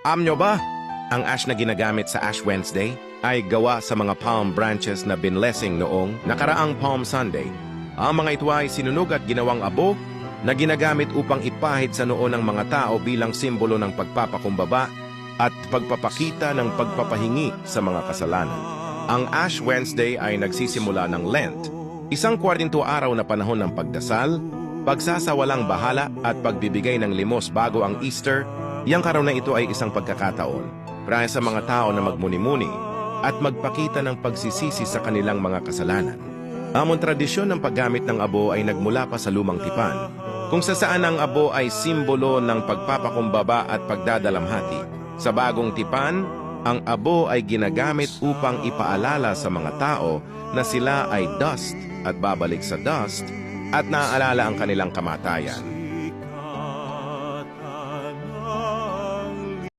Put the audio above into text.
Am nyo ba? Ang ash na ginagamit sa Ash Wednesday ay gawa sa mga palm branches na binlessing noong nakaraang Palm Sunday. Ang mga ito ay sinunog at ginawang abo na ginagamit upang ipahid sa noo ng mga tao bilang simbolo ng pagpapakumbaba at pagpapakita ng pagpapahingi sa mga kasalanan. Ang Ash Wednesday ay nagsisimula ng Lent, isang kwartinto araw na panahon ng pagdasal, pagsasawalang bahala at pagbibigay ng limos bago ang Easter. Yang araw na ito ay isang pagkakataon para sa mga tao na magmuni-muni at magpakita ng pagsisisi sa kanilang mga kasalanan. Amon tradisyon ng paggamit ng abo ay nagmula pa sa lumang tipan, kung sa saan ang abo ay simbolo ng pagpapakumbaba at pagdadalamhati. Sa bagong tipan, ang abo ay ginagamit upang ipaalala sa mga tao na sila ay dust at babalik sa dust at naaalala ang kanilang kamatayan.